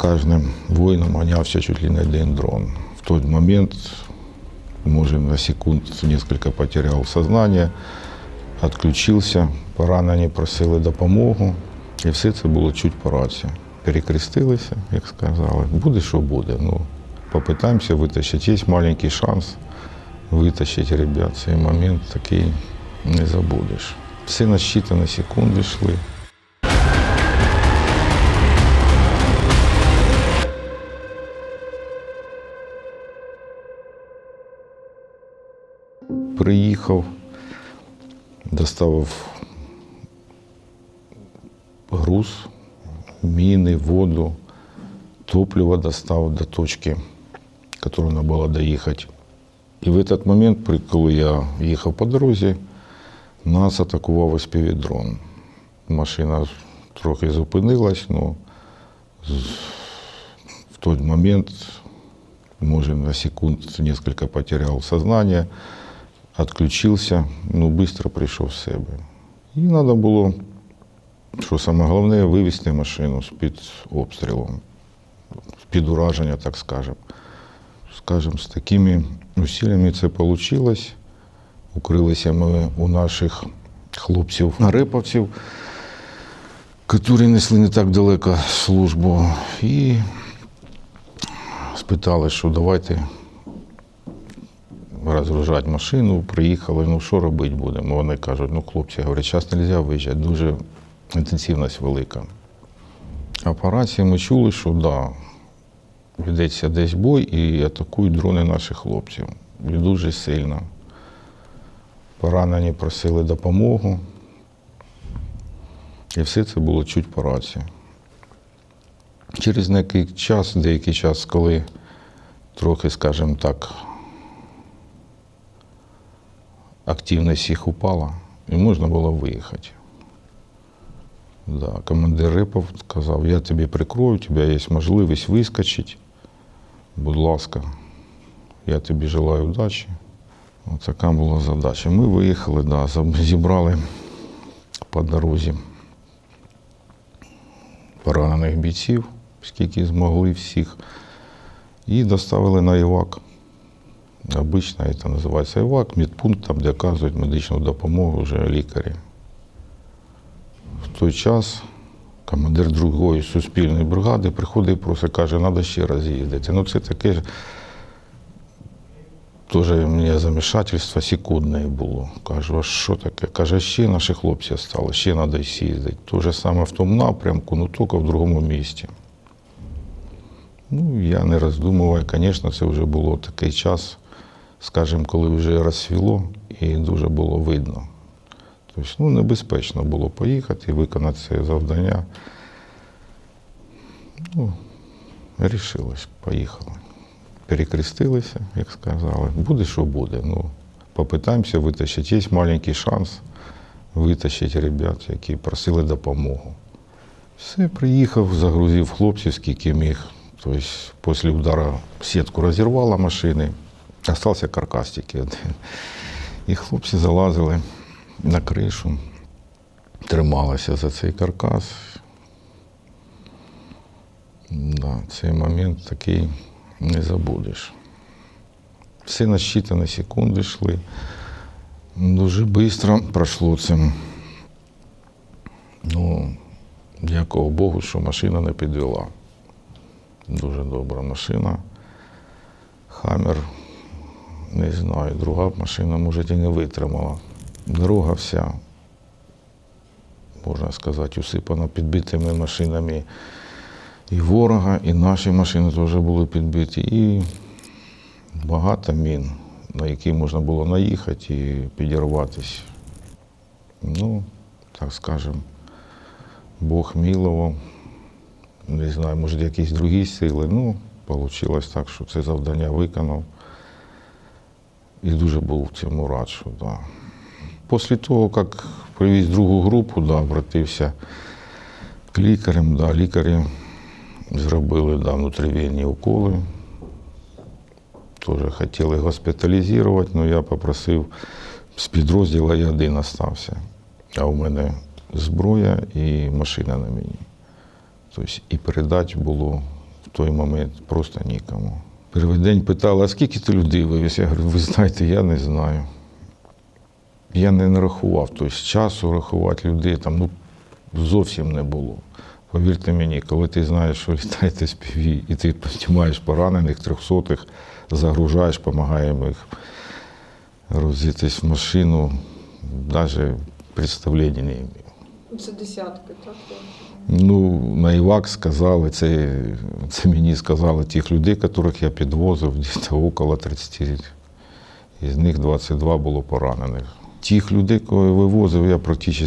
каждым воином гонялся чуть ли не один дрон. В тот момент, может, на секунд несколько потерял сознание, відключився, поранені просили допомогу. І все це було чуть по рації. Перекрестилися, як сказали. Буде, що буде. Ну, попитаємося витащити. Є маленький шанс витащити ребят. Цей момент такий не забудеш. Все на считані секунди йшли. Приїхав, доставив груз, міни, воду, топливо доставив до точки, яку треба було доїхати. І в этот момент, при- коли я їхав по дорозі, нас атакував дрон. Машина трохи зупинилась, але в той момент, може, на секунд несколько потерял сознание, Відключився, ну, швидко прийшов в себе. І треба було, що саме головне, вивезти машину з-під обстрілом, з-під ураження, так скажемо. Скажем, з такими усиллями це вийшло. Укрилися ми у наших хлопців реповців, які несли не так далеко службу. І спитали, що давайте розгружати машину, приїхали, ну що робити будемо? Вони кажуть, ну хлопці, говорять, зараз не можна виїжджати, дуже інтенсивність велика. А по рації ми чули, що да, ведеться десь бой і атакують дрони наших хлопців. І дуже сильно. Поранені просили допомогу. І все це було чуть по рації. Через деякий час, деякий час, коли трохи, скажімо так, активність їх упала, і можна було виїхати. Да, командир Рипов сказав, я тобі прикрою, у тебе є можливість вискочити. Будь ласка, я тобі желаю удачі. Ось така була задача. Ми виїхали, да, зібрали по дорозі поранених бійців, скільки змогли всіх, і доставили на ІВАК. Обично це називається ІВАК, медпункт, там, де оказують медичну допомогу вже лікарі. В той час командир другої суспільної бригади приходить і просить, каже, треба ще раз їздити. Ну, це таке ж теж мені замішательство секундне було. Кажу, а що таке? Каже, ще наші хлопці стали, ще треба з'їздити. Те ж саме в тому напрямку, ну тільки в другому місті. Ну, я не роздумував, звісно, це вже було такий час, скажімо, коли вже розсвіло і дуже було видно. Тобто, ну, небезпечно було поїхати і виконати це завдання. Ну, рішилось, поїхали. Перекрестилися, як сказали. Буде, що буде. Ну, попитаємося витащити. Є маленький шанс витащити ребят, які просили допомогу. Все, приїхав, загрузив хлопців, скільки міг. Тобто, після удару сітку розірвала машини, залишився каркас тільки один. І хлопці залазили на кришу, трималися за цей каркас. Да, цей момент такий не забудеш. Все на считані секунди йшли. Дуже швидко пройшло це. Ну, дякую Богу, що машина не підвела. Дуже добра машина. Хаммер, не знаю, друга машина, може, і не витримала. Дорога вся, можна сказати, усипана підбитими машинами і ворога, і наші машини теж були підбиті, і багато мін, на які можна було наїхати і підірватися. Ну, так скажемо, Бог милував. Не знаю, може, якісь другі сили. Ну, вийшло так, що це завдання виконав. І дуже був цьому рад, що да. Після того, як привіз другу групу, да, обратився к лікарям, да, лікарі зробили да, внутрівенні уколи. Теж хотіли госпіталізувати, але я попросив з підрозділу я один остався. А у мене зброя і машина на мені. Тобто і передати було в той момент просто нікому. Перший день питали, а скільки ти людей вивіз? Я говорю, ви знаєте, я не знаю. Я не нарахував. Тобто часу рахувати людей там ну, зовсім не було. Повірте мені, коли ти знаєш, що літаєте з піві, і ти піднімаєш поранених, трьохсотих, загружаєш, допомагаємо їх грузитись в машину, навіть представлення не маю. Це десятки, так? Ну, на ІВАК сказали, це, це мені сказали тих людей, яких я підвозив, десь около 30, із них 22 було поранених. Тих людей, кого я вивозив, я практично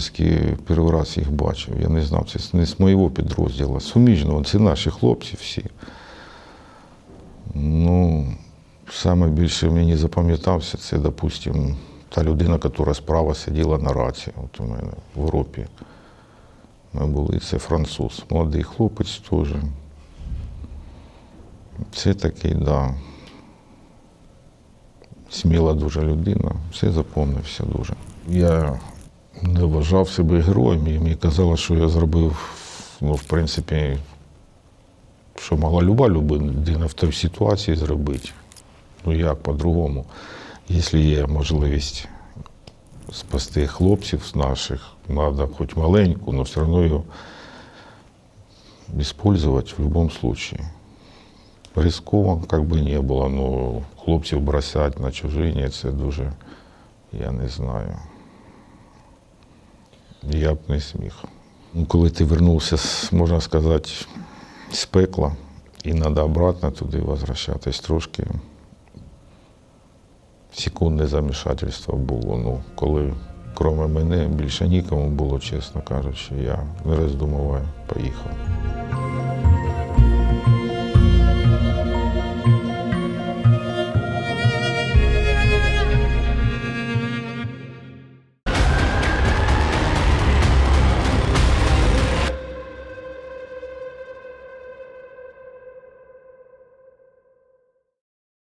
перший раз їх бачив. Я не знав, це не з моєго підрозділу. Суміжного, це наші хлопці всі. Ну, саме більше мені запам'ятався, це, допустим, та людина, яка справа сиділа на раці от у мене в Європі. Ми були, це француз, молодий хлопець теж. Це такий, да. Сміла дуже людина, все запомнився дуже. Я не вважав себе героєм, і мені казали, що я зробив, ну, в принципі, що могла люба людина в тій ситуації зробити. Ну як по-другому, якщо є можливість спасти хлопців наших, треба хоч маленьку, але все одно його использовать в будь-якому случае. Рисково, як би не було, ну хлопців бросати на чужині, це дуже, я не знаю. Я б не сміг. Ну, коли ти вернувся, можна сказати, з пекла, і треба обратно туди возвращатись трошки. Секундне замішательство було. Ну, коли крім мене більше нікому було, чесно кажучи, я не роздумував, поїхав.